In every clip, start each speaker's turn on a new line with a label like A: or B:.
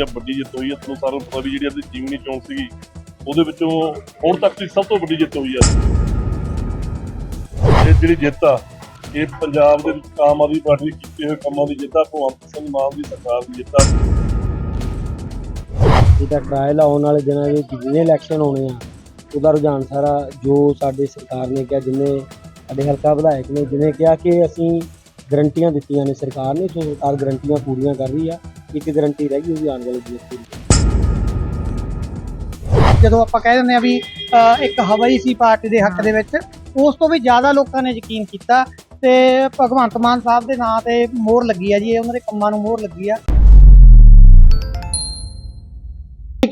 A: ਆ ਵੱਡੀ ਜਿੱਤ ਹੋਈ ਆ, ਤੁਹਾਨੂੰ ਸਾਰਿਆਂ ਨੂੰ ਪਤਾ ਵੀ ਜਿਹੜੀ ਅੱਜ ਜੀਵਨੀ ਚੋਣ ਸੀਗੀ, ਉਹਦੇ ਵਿੱਚੋਂ ਹੁਣ ਤੱਕ ਦੀ ਸਭ ਤੋਂ ਵੱਡੀ ਜਿੱਤ ਹੋਈ ਆ। ਇਹ ਜਿਹੜੀ ਜਿੱਤ ਆ, ਇਹ ਪੰਜਾਬ ਦੇ ਵਿੱਚ ਆਮ ਆਦਮੀ ਪਾਰਟੀ ਦੇ ਕੀਤੇ ਹੋਏ ਕੰਮਾਂ ਦੀ ਜਿੱਤ ਆ, ਭਗਵੰਤ ਸਿੰਘ ਮਾਨ ਦੀ ਸਰਕਾਰ ਦੀ ਜਿੱਤ ਆ।
B: ਇਹਦਾ ਟ੍ਰਾਇਲ ਆਉਣ ਵਾਲੇ ਦਿਨਾਂ ਵਿੱਚ ਜਿੰਨੇ ਇਲੈਕਸ਼ਨ ਹੋਣੇ ਆ, ਉਹਦਾ ਰੁਝਾਨ ਸਾਰਾ ਜੋ ਸਾਡੇ ਸਰਕਾਰ ਨੇ ਕਿਹਾ, ਜਿੰਨੇ ਸਾਡੇ ਹਲਕਾ ਵਿਧਾਇਕ ਨੇ, ਜਿਹਨੇ ਕਿਹਾ ਕਿ ਅਸੀਂ ਗਰੰਟੀਆਂ ਦਿੱਤੀਆਂ ਨੇ, ਸਰਕਾਰ ਨੇ ਸੋ ਸਰਕਾਰ ਗਰੰਟੀਆਂ ਪੂਰੀਆਂ ਕਰ ਰਹੀ ਆ ਇੱਕ ਗਰੰਟੀ ਰਹਿ ਗਈ ਉਹ ਵੀ ਆਉਣ ਵਾਲੇ ਪੂਰੀ
C: ਜਦੋਂ ਆਪਾਂ ਕਹਿ ਦਿੰਦੇ ਆ ਵੀ ਇੱਕ ਹਵਾ ਹੀ ਸੀ ਪਾਰਟੀ ਦੇ ਹੱਕ ਦੇ ਵਿੱਚ ਉਸ ਤੋਂ ਵੀ ਜ਼ਿਆਦਾ ਲੋਕਾਂ ਨੇ ਯਕੀਨ ਕੀਤਾ ਤੇ ਭਗਵੰਤ ਮਾਨ ਸਾਹਿਬ ਦੇ ਨਾਂ ਤੇ ਮੋਹਰ ਲੱਗੀ ਆ ਜੀ ਇਹ ਉਹਨਾਂ ਦੇ ਕੰਮਾਂ ਨੂੰ ਮੋਹਰ ਲੱਗੀ ਆ।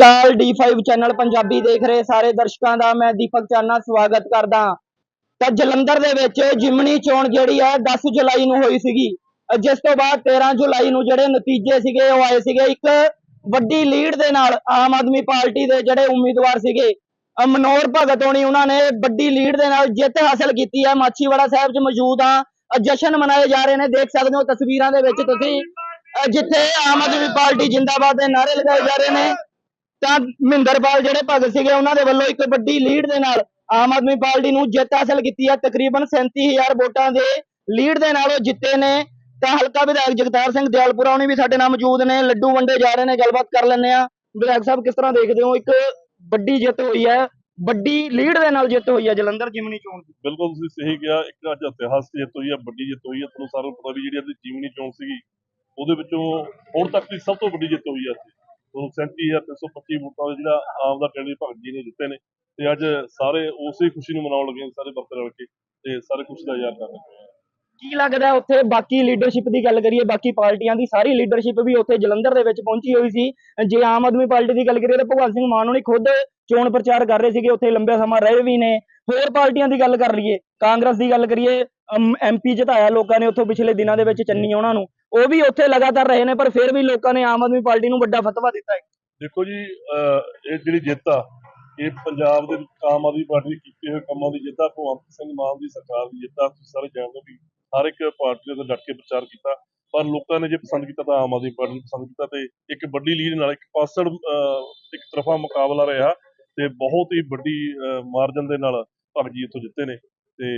D: ਕਾਲ D5 ਚੈਨਲ ਪੰਜਾਬੀ ਦੇਖ ਰਹੇ ਸਾਰੇ ਦਰਸ਼ਕਾਂ ਦਾ ਮੈਂ ਦੀਪਕ ਚਾਨਾ ਸਵਾਗਤ ਕਰਦਾ ਹਾਂ। ਤਾਂ ਜਲੰਧਰ ਦੇ ਵਿੱਚ ਜਿਮਣੀ ਚੋਣ ਜਿਹੜੀ ਹੈ 10 ਜੁਲਾਈ ਨੂੰ ਹੋਈ ਸੀਗੀ। ਜਿਸ ਤੋਂ ਬਾਅਦ 13 ਜੁਲਾਈ ਨੂੰ ਜਿਹੜੇ ਨਤੀਜੇ ਸੀਗੇ, ਉਹ ਆਏ ਸੀਗੇ ਇੱਕ ਵੱਡੀ ਲੀਡ ਦੇ ਨਾਲ ਆਮ ਆਦਮੀ ਪਾਰਟੀ ਦੇ ਜਿਹੜੇ ਉਮੀਦਵਾਰ ਸੀਗੇ ਅਹ ਮਨੋਹਰ ਭਗਤ ਹੋਣੀ, ਉਹਨਾਂ ਨੇ ਵੱਡੀ ਲੀਡ ਦੇ ਨਾਲ ਜਿੱਤ ਹਾਸਲ ਕੀਤੀ ਹੈ। ਮਾਛੀਵਾੜਾ ਸਾਹਿਬ 'ਚ ਮੌਜੂਦ ਆ। ਜਸ਼ਨ ਮਨਾਏ ਜਾ ਰਹੇ ਨੇ, ਦੇਖ ਸਕਦੇ ਹੋ ਤਸਵੀਰਾਂ ਦੇ ਵਿੱਚ ਤੁਸੀਂ। ਜਿੱਥੇ ਆਮ ਆਦਮੀ ਪਾਰਟੀ ਜਿੰਦਾਬਾਦ ਦੇ ਨਾਰੇ ਲਗਾਏ ਜਾ ਰਹੇ ਨੇ। ਤਾਂ ਮਹਿੰਦਰਪਾਲ ਜਿਹੜੇ ਭਗਤ ਸੀਗੇ, ਉਹਨਾਂ ਦੇ ਵੱਲੋਂ ਇੱਕ ਵੱਡੀ ਲੀਡ ਦੇ ਨਾਲ ਆਮ ਆਦਮੀ ਪਾਰਟੀ ਨੂੰ ਜਿੱਤ ਹਾਸਲ ਕੀਤੀ ਹੈ। ਤਕਰੀਬਨ 37000 ਵੋਟਾਂ ਦੇ ਲੀਡ ਦੇ ਨਾਲ ਉਹ ਜਿੱਤੇ ਨੇ। ਤਾਂ ਹਲਕਾ ਵਿਧਾਇਕ ਜਗਤਾਰ ਸਿੰਘ ਦਿਆਲਪੁਰਾ ਉਹਨੇ ਵੀ ਸਾਡੇ ਨਾਲ ਮੌਜੂਦ ਨੇ, ਲੱਡੂ ਵੰਡੇ ਜਾ ਰਹੇ ਨੇ, ਗੱਲਬਾਤ ਕਰ ਲੈਂਦੇ ਆ ਵਿਧਾਇਕ ਸਾਹਿਬ, ਕਿਸ ਤਰ੍ਹਾਂ ਦੇਖਦੇ ਹੋ? ਇੱਕ ਵੱਡੀ ਜਿੱਤ ਹੋਈ ਹੈ, ਵੱਡੀ ਲੀਡ ਦੇ ਨਾਲ ਜਿੱਤ ਹੋਈ ਹੈ ਜਲੰਧਰ ਜਿਮਨੀ ਚੋਣ ਦੀ।
A: ਬਿਲਕੁਲ ਤੁਸੀਂ ਸਹੀ ਕਿਹਾ, ਇੱਕ ਅੱਜ ਇਤਿਹਾਸ ਜਿੱਤ ਹੋਈ ਆ ਵੱਡੀ ਜਿੱਤ ਹੋਈ ਆ ਤੁਹਾਨੂੰ ਸਾਰਿਆਂ ਨੂੰ ਪਤਾ ਵੀ ਜਿਹੜੀ ਅੱਜ ਜੀਵਨੀ ਚੋਣ ਸੀਗੀ, ਉਹਦੇ ਵਿੱਚੋਂ ਹੁਣ ਤੱਕ ਦੀ ਸਭ ਤੋਂ ਵੱਡੀ ਜਿੱਤ ਹੋਈ ਹੈ ਇੱਥੇ ਤੁਹਾਨੂੰ 37325 ਵੋਟਾਂ ਦਾ ਜਿਹੜਾ ਆਮ ਦਾ ਕੈਂਡੀਡੇਟ ਭਗਤ ਜੀ ਨੇ ਜਿੱਤੇ ਨੇ, ਤੇ ਅੱਜ ਸਾਰੇ ਉਸੇ ਖੁਸ਼ੀ ਨੂੰ ਮਨਾਉਣ ਲੱਗੇ ਸਾਰੇ ਵਰਕਰ ਰਲ ਕੇ, ਤੇ ਸਾਰੇ ਖੁਸ਼ੀ ਦਾ ਯਾਦ ਕਰ ਰਹੇ
D: ਕੀ ਲੱਗਦਾ ਉੱਥੇ ਬਾਕੀ ਲੀਡਰਸ਼ਿਪ ਦੀ ਗੱਲ ਕਰੀਏ, ਬਾਕੀ ਪਾਰਟੀਆਂ ਦੀ ਸਾਰੀ ਲੀਡਰਸ਼ਿਪ ਵੀ ਉੱਥੇ ਜਲੰਧਰ ਦੇ ਵਿੱਚ ਪਹੁੰਚੀ ਹੋਈ ਸੀ। ਜੇ ਆਮ ਆਦਮੀ ਪਾਰਟੀ ਦੀ ਗੱਲ ਕਰੀਏ ਤਾਂ ਭਗਵੰਤ ਸਿੰਘ ਮਾਨ ਹੋਣੀ ਖੁਦ ਚੋਣ ਪ੍ਰਚਾਰ ਕਰ ਰਹੇ ਸੀਗੇ, ਉੱਥੇ ਲੰਬੇ ਸਮਾਂ ਰਹੇ ਵੀ ਨੇ। ਹੋਰ ਪਾਰਟੀਆਂ ਦੀ ਗੱਲ ਕਰ ਲਈਏ, ਕਾਂਗਰਸ ਦੀ ਗੱਲ ਕਰੀਏ ਐਮਪੀ ਜਿਤਾਇਆ ਲੋਕਾਂ ਨੇ ਉੱਥੋਂ ਪਿਛਲੇ ਦਿਨਾਂ ਦੇ ਵਿੱਚ ਚੰਨੀ ਉਹਨਾਂ ਨੂੰ। ਉਹ ਵੀ ਉੱਥੇ ਲਗਾਤਾਰ ਰਹੇ ਨੇ, ਪਰ ਫਿਰ ਵੀ ਲੋਕਾਂ ਨੇ ਆਮ ਆਦਮੀ ਪਾਰਟੀ ਨੂੰ ਵੱਡਾ ਫਤਵਾ ਦਿੱਤਾ ਹੈ।
A: ਦੇਖੋ ਜੀ ਇਹ ਜਿਹੜੀ ਜਿੱਤ ਆ, ਇਹ ਪੰਜਾਬ ਦੇ ਆਮ ਆਦਮੀ ਪਾਰਟੀ ਦੇ ਕੀਤੇ ਹੋਏ ਕੰਮਾਂ ਦੀ ਜਿੱਤ ਆ, ਭਗਵੰਤ ਸਿੰਘ ਮਾਨ ਦੀ ਸਰਕਾਰ ਦੀ ਜਿੱਤ ਆ, ਤੁਸੀਂ ਸਾਰੇ ਜਾਣਦੇ ਹੋ ਵੀ ਹਰ ਇੱਕ ਪਾਰਟੀ ਨੇ ਡਟ ਕੇ ਪ੍ਰਚਾਰ ਕੀਤਾ, ਪਰ ਲੋਕਾਂ ਨੇ ਜੇ ਪਸੰਦ ਕੀਤਾ ਤਾਂ ਆਮ ਆਦਮੀ ਪਾਰਟੀ ਨੂੰ ਪਸੰਦ ਕੀਤਾ ਤੇ ਇੱਕ ਵੱਡੀ ਲੀਡ ਨਾਲ ਇੱਕ ਪਾਸੜ ਇੱਕ ਤਰਫਾ ਮੁਕਾਬਲਾ ਰਿਹਾ ਤੇ ਬਹੁਤ ਹੀ ਵੱਡੀ ਮਾਰਜਨ ਦੇ ਨਾਲ ਭਗਤ ਜੀ ਇੱਥੋਂ ਜਿੱਤੇ ਨੇ ਤੇ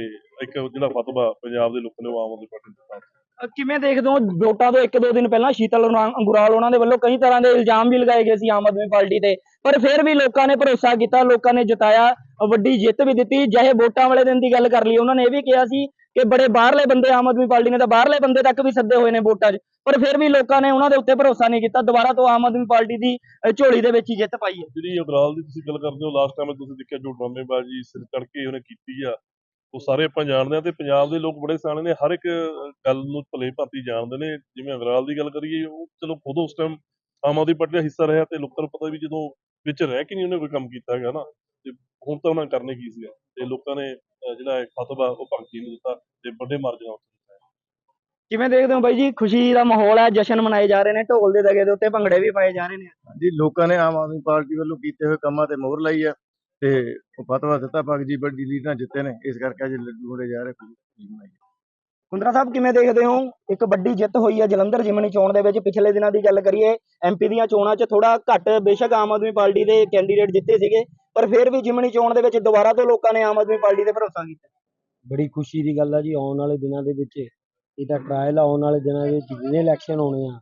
A: ਇੱਕ ਜਿਹੜਾ ਫਤਵਾ ਪੰਜਾਬ ਦੇ ਲੋਕਾਂ ਨੇ ਆਮ ਆਦਮੀ ਪਾਰਟੀ ਨੂੰ ਦਿੱਤਾ
D: ਕਿਵੇਂ ਦੇਖਦੇ ਹੋ ਵੋਟਾਂ ਤੋਂ ਇੱਕ ਦੋ ਦਿਨ ਪਹਿਲਾਂ ਸ਼ੀਤਲ ਅੰਗੁਰਾਲ ਉਹਨਾਂ ਦੇ ਵੱਲੋਂ ਕਈ ਤਰ੍ਹਾਂ ਦੇ ਇਲਜ਼ਾਮ ਵੀ ਲਗਾਏ ਗਏ ਸੀ ਆਮ ਆਦਮੀ ਪਾਰਟੀ ਤੇ, ਪਰ ਫਿਰ ਵੀ ਲੋਕਾਂ ਨੇ ਭਰੋਸਾ ਕੀਤਾ, ਲੋਕਾਂ ਨੇ ਜਿਤਾਇਆ, ਵੱਡੀ ਜਿੱਤ ਵੀ ਦਿੱਤੀ, ਜਿਹੇ ਵੋਟਾਂ ਵਾਲੇ ਦਿਨ ਦੀ ਗੱਲ ਕਰ ਲਈ ਉਹਨਾਂ ਨੇ ਇਹ ਵੀ ਕਿਹਾ ਸੀ ਕਿ ਬੜੇ ਬਾਹਰਲੇ ਬੰਦੇ, ਆਮ ਆਦਮੀ ਪਾਰਟੀ ਨੇ ਤਾਂ ਬਾਹਰਲੇ ਬੰਦੇ ਤੱਕ ਵੀ ਸੱਦੇ ਹੋਏ ਨੇ ਵੋਟਾਂ 'ਚ, ਪਰ ਫਿਰ ਵੀ ਲੋਕਾਂ ਨੇ ਉਹਨਾਂ ਦੇ ਉੱਤੇ ਭਰੋਸਾ ਨਹੀਂ ਕੀਤਾ, ਦੁਬਾਰਾ ਤੋਂ ਆਮ ਆਦਮੀ ਪਾਰਟੀ ਦੀ ਝੋਲੀ ਦੇ ਵਿੱਚ ਹੀ ਜਿੱਤ ਪਾਈ ਹੈ।
A: ਜਿਹੜੀ ਅਬਰਾਲ ਦੀ ਤੁਸੀਂ ਗੱਲ ਕਰਦੇ ਹੋ ਲਾਸਟ ਟਾਈਮ ਤੁਸੀਂ ਦੇਖਿਆ ਜੋ ਡਰਾਮੇਬਾਜ਼ੀ ਸਿਰ ਚੜ ਉਹਨੇ ਕੀਤੀ ਆ, ਉਹ ਸਾਰੇ ਆਪਾਂ ਜਾਣਦੇ ਆ ਤੇ ਪੰਜਾਬ ਦੇ ਲੋਕ ਬੜੇ ਸਿਆਣੇ ਨੇ, ਹਰ ਇੱਕ ਗੱਲ ਨੂੰ ਭਲੇ ਭਾਂਤੀ ਜਾਣਦੇ ਨੇ। ਜਿਵੇਂ ਅਗਰਾਲ ਦੀ ਗੱਲ ਕਰੀਏ, ਉਹ ਚਲੋ ਖੁਦ ਉਸ ਟਾਈਮ ਆਮ ਆਦਮੀ ਪਾਰਟੀ ਦਾ ਹਿੱਸਾ ਰਿਹਾ ਤੇ ਲੋਕਾਂ ਨੂੰ ਪਤਾ ਵੀ ਜਦੋਂ ਵਿੱਚ ਰਹਿ ਕੇ ਨਹੀਂ ਉਹਨੇ ਕੋਈ ਕੰਮ ਕੀਤਾ ਹੈਗਾ ਨਾ, ਤੇ ਹੁਣ ਤਾਂ ਉਹਨਾਂ ਕਰਨੇ ਕੀ ਸੀਗਾ? ਤੇ ਲੋਕਾਂ ਨੇ ਜਿਹੜਾ ਇਹ ਫਤਵਾ ਉਹ ਭਗਤ ਜੀ ਨੂੰ ਦਿੱਤਾ ਤੇ ਵੱਡੇ ਮਾਰਜਨ ਨਾਲ
D: ਕਿਵੇਂ ਦੇਖਦੇ ਹੋ ਬਾਈ ਜੀ? ਖੁਸ਼ੀ ਦਾ ਮਾਹੌਲ ਹੈ ਜਸ਼ਨ ਮਨਾਏ ਜਾ ਰਹੇ ਨੇ ਢੋਲ ਦੇ ਦਗੇ ਦੇ ਉੱਤੇ ਭੰਗੜੇ ਵੀ ਪਾਏ ਜਾ ਰਹੇ ਨੇ।
E: ਜੀ ਲੋਕਾਂ ਨੇ ਆਮ ਆਦਮੀ ਪਾਰਟੀ ਵੱਲੋਂ ਕੀਤੇ ਹੋਏ ਕੰਮਾਂ ਤੇ ਮੋਹਰ ਲਾਈ ਆ ਤੇ ਉਹ ਫਤਵਾ ਦਿੱਤਾ ਭਗਤ ਜੀ ਵੱਡੀ ਲੀਡ ਨਾਲ ਜਿੱਤੇ ਨੇ ਇਸ ਕਰਕੇ ਅੱਜ ਲੱਡੂ ਵੰਡੇ ਜਾ ਰਹੇ ਖੁਸ਼ੀ
D: ਕੁੰਦਰਾ ਸਾਹਿਬ ਕਿਵੇਂ ਦੇਖਦੇ ਹੋ? ਇੱਕ ਵੱਡੀ ਜਿੱਤ ਹੋਈ ਹੈ ਜਲੰਧਰ ਜਿਮਨੀ ਚੋਣ ਦੇ ਵਿੱਚ ਪਿਛਲੇ ਦਿਨਾਂ ਦੀ ਗੱਲ ਕਰੀਏ ਐਮਪੀ ਦੀਆਂ ਚੋਣਾਂ 'ਚ ਥੋੜਾ ਘੱਟ ਬੇਸ਼ੱਕ ਆਮ ਆਦਮੀ ਪਾਰਟੀ ਦੇ ਕੈਂਡੀਡੇਟ ਜਿੱਤੇ ਸੀਗੇ। ਪਰ ਫਿਰ ਵੀ ਜਿਮਨੀ ਚੋਣ ਦੇ ਵਿੱਚ ਦੁਬਾਰਾ ਤੋਂ ਲੋਕਾਂ ਨੇ ਆਮ ਆਦਮੀ ਪਾਰਟੀ ਤੇ ਭਰੋਸਾ ਕੀਤਾ।
B: ਬੜੀ ਖੁਸ਼ੀ ਦੀ ਗੱਲ ਆ ਜੀ ਆਉਣ ਵਾਲੇ ਦਿਨਾਂ ਦੇ ਵਿੱਚ ਇਹਦਾ ਟ੍ਰਾਇਲ ਆਉਣ ਵਾਲੇ ਦਿਨਾਂ ਵਿੱਚ ਜਿੰਨੇ ਇਲੈਕਸ਼ਨ ਹੋਣੇ ਆ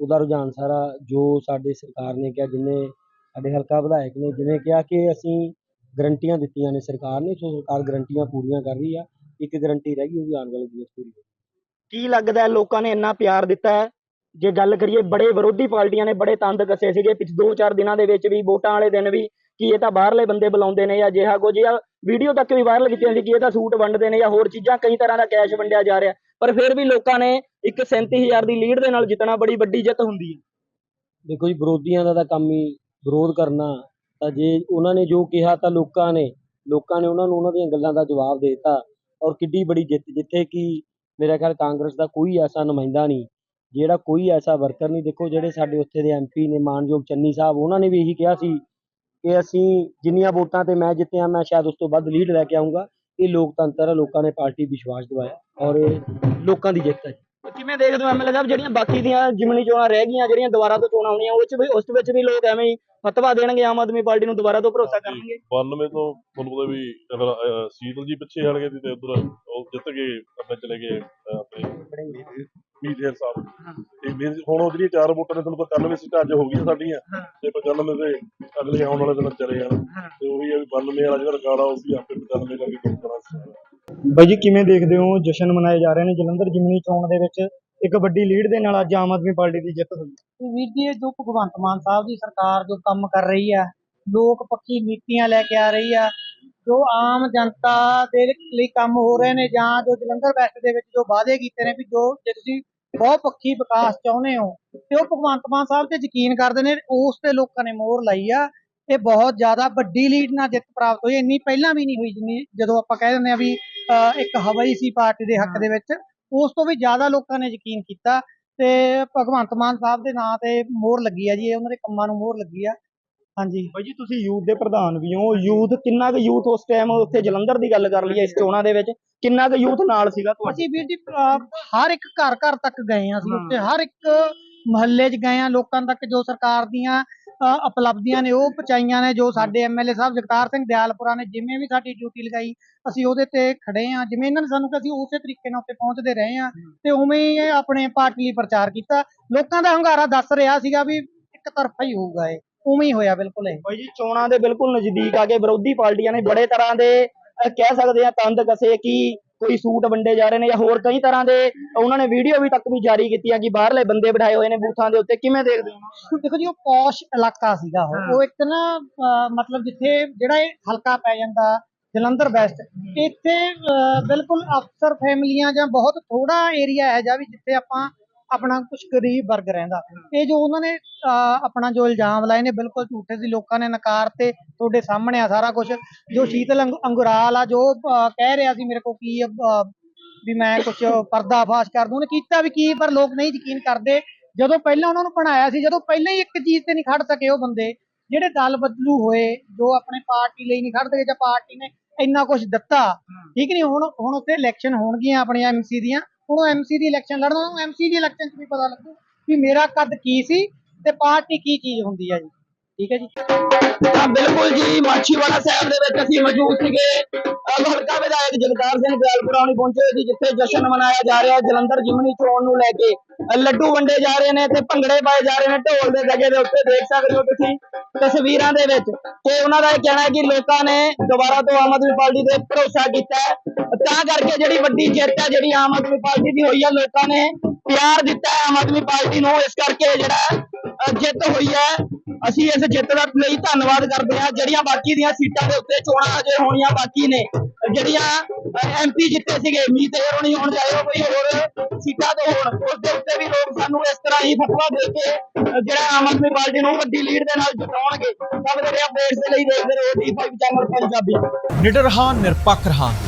B: ਉਹਦਾ ਰੁਝਾਨ ਸਾਰਾ ਜੋ ਸਾਡੇ ਸਰਕਾਰ ਨੇ ਕਿਹਾ ਜਿੰਨੇ ਸਾਡੇ ਹਲਕਾ ਵਿਧਾਇਕ ਨੇ ਜਿਹਨੇ ਕਿਹਾ ਕਿ ਅਸੀਂ ਗਰੰਟੀਆਂ ਦਿੱਤੀਆਂ ਨੇ ਸਰਕਾਰ ਨੇ ਸੋ ਸਰਕਾਰ ਗਰੰਟੀਆਂ ਪੂਰੀਆਂ ਕਰ ਰਹੀ ਆ ਇੱਕ ਗਰੰਟੀ ਰਹਿ ਗਈ ਉਹ ਵੀ ਆਉਣ ਵਾਲੇ ਦਿਨਾਂ ਪੂਰੀ
D: ਕੀ ਲੱਗਦਾ ਹੈ ਲੋਕਾਂ ਨੇ ਇੰਨਾ ਪਿਆਰ ਦਿੱਤਾ ਹੈ? ਜੇ ਗੱਲ ਕਰੀਏ ਬੜੇ ਵਿਰੋਧੀ ਪਾਰਟੀਆਂ ਨੇ ਬੜੇ ਤੰਦ ਕੱਸੇ ਸੀਗੇ ਪਿਛ ਦੋ ਚਾਰ ਦਿਨਾਂ ਦੇ ਵਿੱਚ ਵੀ ਵੋਟਾਂ ਵਾਲੇ ਦਿਨ ਵੀ ਕਿ ਇਹ ਤਾਂ ਬਾਹਰਲੇ ਬੰਦੇ ਬੁਲਾਉਂਦੇ ਨੇ ਜਾਂ ਜਿਹਾ ਕੁਝ, ਜਾਂ ਵੀਡੀਓ ਤੱਕ ਵੀ ਵਾਇਰਲ ਕੀਤੀਆਂ ਸੀ ਕਿ ਇਹ ਤਾਂ ਸੂਟ ਵੰਡਦੇ ਨੇ ਜਾਂ ਹੋਰ ਚੀਜ਼ਾਂ, ਕਈ ਤਰ੍ਹਾਂ ਦਾ ਕੈਸ਼ ਵੰਡਿਆ ਜਾ ਰਿਹਾ। ਪਰ ਫਿਰ ਵੀ ਲੋਕਾਂ ਨੇ ਇੱਕ 37000 ਦੀ ਲੀਡ ਦੇ ਨਾਲ ਜਿੱਤਣਾ ਬੜੀ ਵੱਡੀ ਜਿੱਤ ਹੁੰਦੀ ਹੈ।
B: ਦੇਖੋ ਜੀ, ਵਿਰੋਧੀਆਂ ਦਾ ਤਾਂ ਕੰਮ ਹੀ ਵਿਰੋਧ ਕਰਨਾ। ਤਾਂ ਜੇ ਉਹਨਾਂ ਨੇ ਜੋ ਕਿਹਾ ਤਾਂ ਲੋਕਾਂ ਨੇ ਲੋਕਾਂ ਨੇ ਉਹਨਾਂ ਨੂੰ ਉਹਨਾਂ ਦੀਆਂ ਗੱਲਾਂ ਦਾ ਜਵਾਬ ਦੇ ਦਿੱਤਾ। ਔਰ ਕਿੱਡੀ ਬੜੀ ਜਿੱਤ, ਜਿੱਥੇ ਕਿ ਮੇਰਾ ਖਿਆਲ ਕਾਂਗਰਸ ਦਾ ਕੋਈ ਐਸਾ ਨੁਮਾਇੰਦਾ ਨਹੀਂ, ਜਿਹੜਾ ਕੋਈ ਐਸਾ ਵਰਕਰ ਨਹੀਂ। ਦੇਖੋ ਜਿਹੜੇ ਸਾਡੇ ਉੱਥੇ ਦੇ ਐਮਪੀ ਨੇ, ਮਾਨਯੋਗ ਚੰਨੀ ਸਾਹਿਬ, ਉਹਨਾਂ ਨੇ ਵੀ ਇਹੀ ਕਿਹਾ ਸੀ ਕਿ ਅਸੀਂ ਜਿੰਨੀਆਂ ਵੋਟਾਂ ਤੇ ਮੈਂ ਜਿੱਤਿਆ ਮੈਂ ਸ਼ਾਇਦ ਉਸ ਤੋਂ ਵੱਧ ਲੀਡ ਲੈ ਕੇ ਆਉਂਗਾ ਇਹ ਲੋਕਤੰਤਰ ਹੈ ਲੋਕਾਂ ਨੇ ਪਾਰਟੀ ਵਿਸ਼ਵਾਸ ਦਿਵਾਇਆ ਔਰ ਇਹ ਲੋਕਾਂ ਦੀ ਜਿੱਤ ਹੈ
D: ਕਿਵੇਂ ਦੇਖਦੇ ਹੋ ਐਮਐਲਏ ਸਾਹਿਬ ਜਿਹੜੀਆਂ ਬਾਕੀ ਦੀਆਂ ਜਿਮਨੀ ਚੋਣਾਂ ਰਹਿ ਗਈਆਂ ਜਿਹੜੀਆਂ ਦੁਬਾਰਾ ਤੋਂ ਚੋਣਾਂ ਹੋਣੀਆਂ ਉਹ ਚ ਵੀ ਉਸ ਵਿੱਚ ਵੀ ਲੋਕ ਐਵੇਂ ਹੀ ਫਤਵਾ ਦੇਣਗੇ ਆਮ ਆਦਮੀ ਪਾਰਟੀ ਨੂੰ ਦੁਬਾਰਾ ਤੋਂ ਭਰੋਸਾ ਕਰਨਗੇ?
A: 92 ਤੋਂ ਤੁਹਾਨੂੰ ਪਤਾ ਵੀ ਅਗਰ ਸ਼ੀਤਲ ਜੀ ਪਿੱਛੇ ਹਟ ਗਏ ਤੇ ਉਧਰ ਉਹ ਜਿੱਤ ਗਏ ਆਪਣੇ ਚਲੇ ਗਏ ਆਪਣੇ। ਮੀਡੀਆ ਸਾਹਿਬ। ਤੇ ਮੇਰੀ ਹੁਣ ਉਹ ਜਿਹੜੀਆਂ ਚਾਰ ਵੋਟਾਂ ਨੇ ਤੁਹਾਨੂੰ ਪਤਾ 91 ਸੀਟਾਂ ਅੱਜ ਹੋ ਗਈਆਂ ਸਾਡੀਆਂ। ਤੇ 95 ਦੇ ਅਗਲੇ ਆਉਣ ਵਾਲੇ ਦਿਨ ਚਲੇ ਜਾਣ। ਤੇ ਉਹੀ ਹੈ ਵੀ 92 ਵਾਲਾ ਜਿਹੜਾ ਰਿਕਾਰਡ ਆ ਉਹ ਵੀ ਆਪੇ 95 ਕਰਕੇ ਕੰਮ ਕਰਾਂ ਸੀ
D: ਬਾਈ ਜੀ ਕਿਵੇਂ ਦੇਖਦੇ ਹੋ ਜਸ਼ਨ ਮਨਾਏ ਜਾ ਰਹੇ ਨੇ? ਜਲੰਧਰ ਜਿਮਨੀ ਚੋਣ ਦੇ ਵਿੱਚ ਇੱਕ ਵੱਡੀ ਲੀਡ ਦੇ ਨਾਲ ਅੱਜ ਆਮ ਆਦਮੀ ਪਾਰਟੀ ਦੀ ਜਿੱਤ ਹੋਈ।
C: ਤੇ ਵੀਰ ਜੀ ਇਹ ਜੋ ਭਗਵੰਤ ਮਾਨ ਸਾਹਿਬ ਦੀ ਸਰਕਾਰ ਜੋ ਕੰਮ ਕਰ ਰਹੀ ਆ ਲੋਕ ਪੱਕੀ ਨੀਤੀਆਂ ਲੈ ਕੇ ਆ ਰਹੀ ਆ ਜੋ ਆਮ ਜਨਤਾ ਦੇ ਲਈ ਕੰਮ ਹੋ ਰਹੇ ਨੇ ਜਾਂ ਜੋ ਜਲੰਧਰ ਵੈਸਟ ਦੇ ਵਿੱਚ ਜੋ ਵਾਅਦੇ ਕੀਤੇ ਨੇ ਵੀ ਜੋ ਜੇ ਤੁਸੀਂ ਬਹੁਤ ਪੱਖੀ ਵਿਕਾਸ ਚਾਹੁੰਦੇ ਹੋ ਤੇ ਉਹ ਭਗਵੰਤ ਮਾਨ ਸਾਹਿਬ ਤੇ ਯਕੀਨ ਕਰਦੇ ਨੇ ਉਸ ਤੇ ਲੋਕਾਂ ਨੇ ਮੋਹਰ ਲਾਈ ਆ। ਇਹ ਬਹੁਤ ਜ਼ਿਆਦਾ ਵੱਡੀ ਲੀਡ ਨਾਲ ਜਿੱਤ ਪ੍ਰਾਪਤ ਹੋਈ। ਇੰਨੀ ਪਹਿਲਾਂ ਵੀ ਨਹੀਂ ਹੋਈ ਜਿੰਨੀ ਜਦੋਂ ਆਪਾਂ ਕਹਿ ਦਿੰਦੇ ਆ ਵੀ, ਅਹ, ਇੱਕ ਹਵਾਈ ਸੀ ਪਾਰਟੀ ਦੇ ਹੱਕ ਦੇ ਵਿੱਚ। ਉਸ ਤੋਂ ਵੀ ਜ਼ਿਆਦਾ ਲੋਕਾਂ ਨੇ ਯਕੀਨ ਕੀਤਾ ਤੇ ਭਗਵੰਤ ਮਾਨ ਸਾਹਿਬ ਦੇ ਨਾਂ ਤੇ ਮੋਹਰ ਲੱਗੀ ਆ ਜੀ। ਉਹਨਾਂ ਦੇ ਕੰਮਾਂ ਨੂੰ ਮੋਹਰ ਲੱਗੀ ਆ। ਹਾਂਜੀ।
D: ਬਾਈ ਜੀ ਤੁਸੀਂ ਯੂਥ ਦੇ ਪ੍ਰਧਾਨ ਵੀ ਹੋ। ਯੂਥ ਕਿੰਨਾ ਕੁ ਯੂਥ ਉਸ ਟਾਈਮ ਉੱਥੇ ਜਲੰਧਰ ਦੀ ਗੱਲ ਕਰ ਲਈਏ ਇਸ ਚੋਣਾਂ ਦੇ ਵਿੱਚ? ਕਿੰਨਾ ਕੁ ਯੂਥ ਨਾਲ ਸੀਗਾ ਤੁਹਾਡੇ?
C: ਅਸੀਂ ਵੀਰ ਜੀ ਅਹ, ਹਰ ਇੱਕ ਘਰ ਘਰ ਤੱਕ ਗਏ ਆ ਅਸੀਂ
D: ਹਾਂ।
C: ਉੱਥੇ। ਹਰ ਇੱਕ ਮਹੱਲੇ 'ਚ ਗਏ ਆ ਲੋਕਾਂ ਤੱਕ ਜੋ ਸਰਕਾਰ ਦੀਆਂ ਅਹ, ਉਪਲਬਧੀਆਂ ਨੇ ਉਹ ਪਹੁੰਚਾਈਆਂ ਨੇ ਜੋ ਸਾਡੇ ਐਮਐਲਏ ਸਾਹਿਬ ਜਗਤਾਰ ਸਿੰਘ ਦਿਆਲਪੁਰਾ ਨੇ ਜਿਵੇਂ ਵੀ ਸਾਡੀ ਡਿਊਟੀ ਲਗਾਈ ਅਸੀਂ ਉਹਦੇ ਤੇ ਖੜੇ ਆ ਜਿਵੇਂ ਇਹਨਾਂ ਨੇ ਸਾਨੂੰ ਕਿਹਾ ਅਸੀਂ ਉਸੇ ਤਰੀਕੇ ਨਾਲ ਉੱਥੇ ਪਹੁੰਚਦੇ ਰਹੇ ਆ ਤੇ ਉਵੇਂ ਹੀ ਇਹ ਆਪਣੇ ਪਾਰਟੀ ਲਈ ਪ੍ਰਚਾਰ ਕੀਤਾ। ਲੋਕਾਂ ਦਾ ਹੰਗਾਰਾ ਦੱਸ ਰਿਹਾ ਸੀਗਾ ਵੀ ਇੱਕ ਤਰਫਾ ਹੀ ਹੋਊਗਾ ਇਹ। ਉਵੇਂ ਹੀ ਹੋਇਆ ਬਿਲਕੁਲ ਇਹ।
D: ਬਾਈ ਜੀ ਚੋਣਾਂ ਦੇ ਬਿਲਕੁਲ ਨਜ਼ਦੀਕ ਆ ਕੇ ਵਿਰੋਧੀ ਪਾਰਟੀਆਂ ਨੇ ਬੜੇ ਤਰ੍ਹਾਂ ਦੇ ਅਹ, ਕਹਿ ਸਕਦੇ ਆ ਤੰਦ ਕਸੇ ਕਿ ਕੋਈ ਸੂਟ ਵੰਡੇ ਜਾ ਰਹੇ ਨੇ ਜਾਂ ਹੋਰ ਕਈ ਤਰ੍ਹਾਂ ਦੇ ਉਹਨਾਂ ਨੇ ਵੀਡੀਓ ਵੀ ਤੱਕ ਵੀ ਜਾਰੀ ਕੀਤੀਆਂ ਕਿ ਬਾਹਰਲੇ ਬੰਦੇ ਬਿਠਾਏ ਹੋਏ ਨੇ ਬੂਥਾਂ ਦੇ ਉੱਤੇ ਕਿਵੇਂ ਦੇਖਦੇ ਹੋ?
C: ਦੇਖੋ ਜੀ ਉਹ ਪੌਸ਼ ਇਲਾਕਾ ਸੀਗਾ ਉਹ। ਉਹ ਇੱਕ ਨਾ ਅਹ, ਮਤਲਬ ਜਿੱਥੇ ਜਿਹੜਾ ਇਹ ਹਲਕਾ ਪੈ ਜਾਂਦਾ ਜਲੰਧਰ ਵੈਸਟ ਇੱਥੇ ਅਹ, ਬਿਲਕੁਲ ਅਫਸਰ ਫੈਮਲੀਆਂ ਜਾਂ ਬਹੁਤ ਥੋੜਾ ਏਰੀਆ ਹੈ ਜਾਂ ਵੀ ਜਿੱਥੇ ਆਪਾਂ ਆਪਣਾ ਕੁਝ ਗਰੀਬ ਵਰਗ ਰਹਿੰਦਾ। ਇਹ ਜੋ ਉਹਨਾਂ ਨੇ ਆਪਣਾ ਜੋ ਇਲਜ਼ਾਮ ਲਾਏ ਨੇ ਬਿਲਕੁਲ ਝੂਠੇ ਸੀ। ਲੋਕਾਂ ਨੇ ਨਕਾਰ ਤੇ ਤੁਹਾਡੇ ਸਾਹਮਣੇ ਆ ਸਾਰਾ ਕੁਝ ਜੋ ਸ਼ੀਤਲ ਅੰਗ- ਅੰਗੁਰਾਲ ਆ ਜੋ ਕਹਿ ਰਿਹਾ ਸੀ ਮੇਰੇ ਕੀ ਅਹ, ਵੀ ਮੈਂ ਕੁਝ ਪਰਦਾਫਾਸ਼ ਕਰ ਦੂੰ। ਉਹਨੇ ਕੀਤਾ ਵੀ ਕੀ ਪਰ ਲੋਕ ਨਹੀਂ ਯਕੀਨ ਕਰਦੇ। ਜਦੋਂ ਪਹਿਲਾਂ ਉਹਨਾਂ ਨੂੰ ਬਣਾਇਆ ਸੀ ਜਦੋਂ ਪਹਿਲਾਂ ਹੀ ਇੱਕ ਚੀਜ਼ ਤੇ ਨਹੀਂ ਖੜ ਸਕੇ ਉਹ ਬੰਦੇ ਜਿਹੜੇ ਦਲ ਬਦਲੂ ਹੋਏ ਜੋ ਆਪਣੇ ਪਾਰਟੀ ਲਈ ਨਹੀਂ ਖੜ ਸਕੇ ਜਾਂ ਪਾਰਟੀ ਨੇ ਇੰਨਾ ਕੁਝ ਦਿੱਤਾ। ਠੀਕ ਨਹੀਂ ਹੁਣ ਹੁਣ ਉੱਥੇ ਇਲੈਕਸ਼ਨ ਹੋਣਗੀਆਂ ਆਪਣੀਆਂ ਐਮਸੀ ਦੀਆਂ। ਹੁਣ ਉਹ ਐਮਸੀ ਦੀ ਇਲੈਕਸ਼ਨ ਲੜਨਾ ਉਹਨੂੰ ਐਮਸੀ ਦੀ ਇਲੈਕਸ਼ਨ 'ਚ ਵੀ ਪਤਾ ਲੱਗੂ ਵੀ ਮੇਰਾ ਕੱਦ ਕੀ ਸੀ ਤੇ ਪਾਰਟੀ ਕੀ ਚੀਜ਼ ਹੁੰਦੀ ਹੈ ਜੀ। ਠੀਕ ਹੈ ਜੀ?
D: ਤਾਂ ਬਿਲਕੁਲ ਜੀ, ਮਾਛੀਵਾੜਾ ਸਾਹਿਬ ਦੇ ਵਿੱਚ ਅਸੀਂ ਮੌਜੂਦ ਸੀਗੇ। ਹਲਕਾ ਵਿਧਾਇਕ ਜਗਤਾਰ ਸਿੰਘ ਦਿਆਲਪੁਰਾ ਹੁਣੀ ਪਹੁੰਚੇ ਸੀ, ਜਿੱਥੇ ਜਸ਼ਨ ਮਨਾਇਆ ਜਾ ਰਿਹਾ, ਜਲੰਧਰ ਜਿਮਨੀ ਚੋਣ ਨੂੰ ਲੈ ਕੇ। ਲੱਡੂ ਵੰਡੇ ਜਾ ਰਹੇ ਨੇ ਤੇ ਭੰਗੜੇ ਪਾਏ ਜਾ ਰਹੇ ਨੇ ਢੋਲ ਦੇ ਜਗੇ ਦੇ ਉੱਤੇ, ਦੇਖ ਸਕਦੇ ਹੋ ਤੁਸੀਂ ਤਸਵੀਰਾਂ ਦੇ ਵਿੱਚ। ਤੇ ਉਹਨਾਂ ਦਾ ਇਹ ਕਹਿਣਾ ਹੈ ਕਿ ਲੋਕਾਂ ਨੇ ਦੁਬਾਰਾ ਤੋਂ ਆਮ ਆਦਮੀ ਪਾਰਟੀ ਤੇ ਭਰੋਸਾ ਕੀਤਾ ਹੈ। ਤਾਂ ਕਰਕੇ ਜਿਹੜੀ ਵੱਡੀ ਜਿੱਤ ਹੈ ਜਿਹੜੀ ਆਮ ਆਦਮੀ ਪਾਰਟੀ ਦੀ ਹੋਈ ਹੈ ਲੋਕਾਂ ਨੇ ਪਿਆਰ ਦਿੱਤਾ ਹੈ ਆਮ ਆਦਮੀ ਪਾਰਟੀ ਨੂੰ। ਇਸ ਕਰਕੇ ਜਿਹੜਾ ਜਿੱਤ ਹੋਈ ਹੈ। ਅਸੀਂ ਇਸ ਜਿੱਤ ਦਾ ਲਈ ਧੰਨਵਾਦ ਕਰਦੇ ਹਾਂ। ਜਿਹੜੀਆਂ ਬਾਕੀ ਦੀਆਂ ਸੀਟਾਂ ਦੇ ਉੱਤੇ ਚੋਣਾਂ ਅਜੇ ਹੋਣੀਆਂ ਬਾਕੀ ਨੇ, ਜਿਹੜੀਆਂ ਐਮਪੀ ਜਿੱਤੇ ਸੀਗੇ, ਮੀਤ ਹੋਣੀ ਹੋਣ ਜਾਏ ਕੋਈ ਹੋਰ ਸੀਟਾਂ ਤੇ ਹੋਣ। ਉਸ ਦੇ ਉੱਤੇ ਵੀ ਲੋਕ ਸਾਨੂੰ ਇਸ ਤਰ੍ਹਾਂ ਹੀ ਫਤਵਾ ਦੇ ਕੇ ਜਿਹੜਾ ਆਮ ਆਦਮੀ ਪਾਰਟੀ ਨੂੰ ਵੱਡੀ ਲੀਡ ਦੇ ਨਾਲ ਜਿਤਾਉਣਗੇ। ਸਭ ਦੇ ਅਪਡੇਟਸ ਲਈ ਦੇਖਦੇ ਰਹੋ। D5 channel Punjabi.
F: ਨਿਡਰ ਹਾਂ, ਨਿਰਪੱਖ ਰਹਾਂਗੇ